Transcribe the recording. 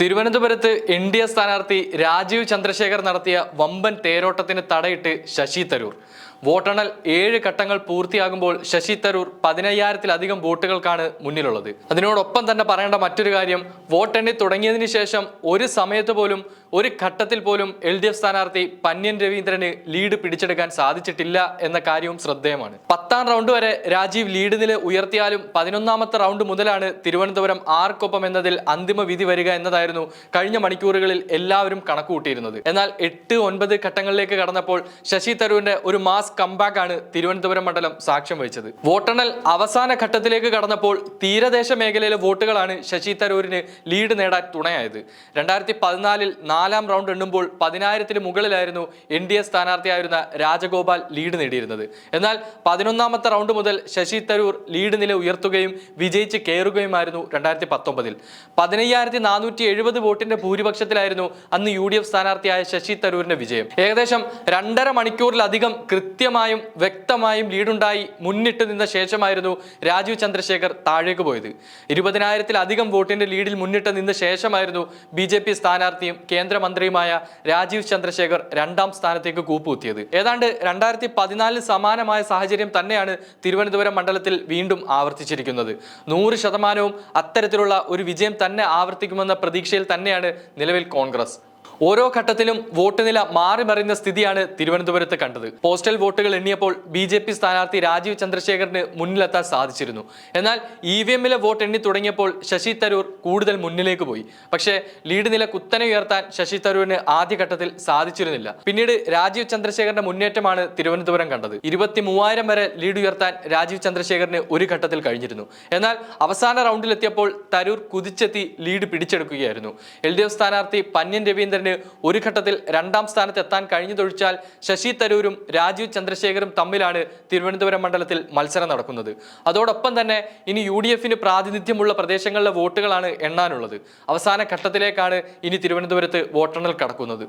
തിരുവനന്തപുരത്ത് N D A സ്ഥാനാർത്ഥി രാജീവ് ചന്ദ്രശേഖർ നടത്തിയ വമ്പൻ തേരോട്ടത്തിന് തടയിട്ട് ശശി തരൂർ. വോട്ടെണ്ണൽ ഏഴ് ഘട്ടങ്ങൾ പൂർത്തിയാകുമ്പോൾ ശശി തരൂർ പതിനയ്യായിരത്തിലധികം വോട്ടുകൾക്കാണ് മുന്നിലുള്ളത്. അതിനോടൊപ്പം തന്നെ പറയേണ്ട മറ്റൊരു കാര്യം വോട്ടെണ്ണി തുടങ്ങിയതിന് ശേഷം ഒരു സമയത്ത് പോലും ഒരു ഘട്ടത്തിൽ പോലും എൽ ഡി എഫ് സ്ഥാനാർത്ഥി പന്യൻ രവീന്ദ്രന് ലീഡ് പിടിച്ചെടുക്കാൻ സാധിച്ചിട്ടില്ല എന്ന കാര്യവും ശ്രദ്ധേയമാണ്. പത്താം റൗണ്ട് വരെ രാജീവ് ലീഡ് നില ഉയർത്തിയാലും പതിനൊന്നാമത്തെ റൗണ്ട് മുതലാണ് തിരുവനന്തപുരം ആർക്കൊപ്പം എന്നതിൽ അന്തിമ വിധി വരിക എന്നതായിരുന്നു കഴിഞ്ഞ മണിക്കൂറുകളിൽ എല്ലാവരും കണക്കുകൂട്ടിയിരുന്നത്. എന്നാൽ എട്ട് ഒൻപത് ഘട്ടങ്ങളിലേക്ക് കടന്നപ്പോൾ ശശി തരൂരിന്റെ ഒരു മാസ് കംബാക്ക് ആണ് തിരുവനന്തപുരം മണ്ഡലം സാക്ഷ്യം വഹിച്ചത്. വോട്ടെണ്ണൽ അവസാന ഘട്ടത്തിലേക്ക് കടന്നപ്പോൾ തീരദേശ മേഖലയിലെ വോട്ടുകളാണ് ശശി തരൂരിന് ലീഡ് നേടാൻ തുണയായത്. രണ്ടായിരത്തി പതിനാലിൽ നാലാം റൗണ്ട് എണ്ണുമ്പോൾ പതിനായിരത്തിന് മുകളിലായിരുന്നു എൻ ഡി എ സ്ഥാനാർത്ഥിയായിരുന്ന രാജഗോപാൽ ലീഡ് നേടിയിരുന്നത്. എന്നാൽ പതിനൊന്നാമത്തെ റൗണ്ട് മുതൽ ശശി തരൂർ ലീഡ് നില ഉയർത്തുകയും വിജയിച്ച് കയറുകയുമായിരുന്നു രണ്ടായിരത്തി പത്തൊമ്പതിൽ പതിനയ്യായിരത്തി നാനൂറ്റി എഴുപത് വോട്ടിന്റെ ഭൂരിപക്ഷത്തിലായിരുന്നു അന്ന് യു ഡി എഫ് സ്ഥാനാർത്ഥിയായ ശശി തരൂരിന്റെ വിജയം. ഏകദേശം രണ്ടര മണിക്കൂറിലധികം കൃത്യമായും വ്യക്തമായും ലീഡുണ്ടായി മുന്നിട്ട് നിന്ന ശേഷമായിരുന്നു രാജീവ് ചന്ദ്രശേഖർ താഴേക്ക് പോയത്. ഇരുപതിനായിരത്തിലധികം വോട്ടിന്റെ ലീഡിൽ മുന്നിട്ട് നിന്ന ശേഷമായിരുന്നു ബി ജെ പി സ്ഥാനാർത്ഥിയും കേന്ദ്രമന്ത്രിയുമായ രാജീവ് ചന്ദ്രശേഖർ രണ്ടാം സ്ഥാനത്തേക്ക് കൂപ്പുകുത്തിയത്. ഏതാണ്ട് രണ്ടായിരത്തി പതിനാലിന് സമാനമായ സാഹചര്യം തന്നെയാണ് തിരുവനന്തപുരം മണ്ഡലത്തിൽ വീണ്ടും ആവർത്തിച്ചിരിക്കുന്നത്. നൂറ് ശതമാനവും അത്തരത്തിലുള്ള ഒരു വിജയം തന്നെ ആവർത്തിക്കുമെന്ന പ്രതീക്ഷയിൽ തന്നെയാണ് നിലവിൽ കോൺഗ്രസ്. ഓരോ ഘട്ടത്തിലും വോട്ട് നില മാറി മറിയുന്ന സ്ഥിതിയാണ് തിരുവനന്തപുരത്ത് കണ്ടത്. പോസ്റ്റൽ വോട്ടുകൾ എണ്ണിയപ്പോൾ ബി ജെ പി സ്ഥാനാർത്ഥി രാജീവ് ചന്ദ്രശേഖറിന് മുന്നിലെത്താൻ സാധിച്ചിരുന്നു. എന്നാൽ ഇ വി എമ്മിലെ വോട്ട് എണ്ണി തുടങ്ങിയപ്പോൾ ശശി തരൂർ കൂടുതൽ മുന്നിലേക്ക് പോയി. പക്ഷേ ലീഡ് നില കുത്തനെ ഉയർത്താൻ ശശി തരൂരിന് ആദ്യഘട്ടത്തിൽ സാധിച്ചിരുന്നില്ല. പിന്നീട് രാജീവ് ചന്ദ്രശേഖറിന്റെ മുന്നേറ്റമാണ് തിരുവനന്തപുരം കണ്ടത്. ഇരുപത്തി മൂവായിരം വരെ ലീഡ് ഉയർത്താൻ രാജീവ് ചന്ദ്രശേഖറിന് ഒരു ഘട്ടത്തിൽ കഴിഞ്ഞിരുന്നു. എന്നാൽ അവസാന റൗണ്ടിലെത്തിയപ്പോൾ തരൂർ കുതിച്ചെത്തി ലീഡ് പിടിച്ചെടുക്കുകയായിരുന്നു. എൽ ഡി എഫ് സ്ഥാനാർത്ഥി പന്യൻ രവീന്ദ്രന് ഒരു ഘട്ടത്തിൽ രണ്ടാം സ്ഥാനത്ത് എത്താൻ കഴിഞ്ഞതൊഴിച്ചാൽ ശശി തരൂരും രാജീവ് ചന്ദ്രശേഖരും തമ്മിലാണ് തിരുവനന്തപുരം മണ്ഡലത്തിൽ മത്സരം നടക്കുന്നത്. അതോടൊപ്പം തന്നെ ഇനി യു ഡി എഫിന് പ്രാതിനിധ്യമുള്ള പ്രദേശങ്ങളിലെ വോട്ടുകളാണ് എണ്ണാനുള്ളത്. അവസാന ഘട്ടത്തിലേക്കാണ് ഇനി തിരുവനന്തപുരത്ത് വോട്ടെണ്ണൽ കടക്കുന്നത്.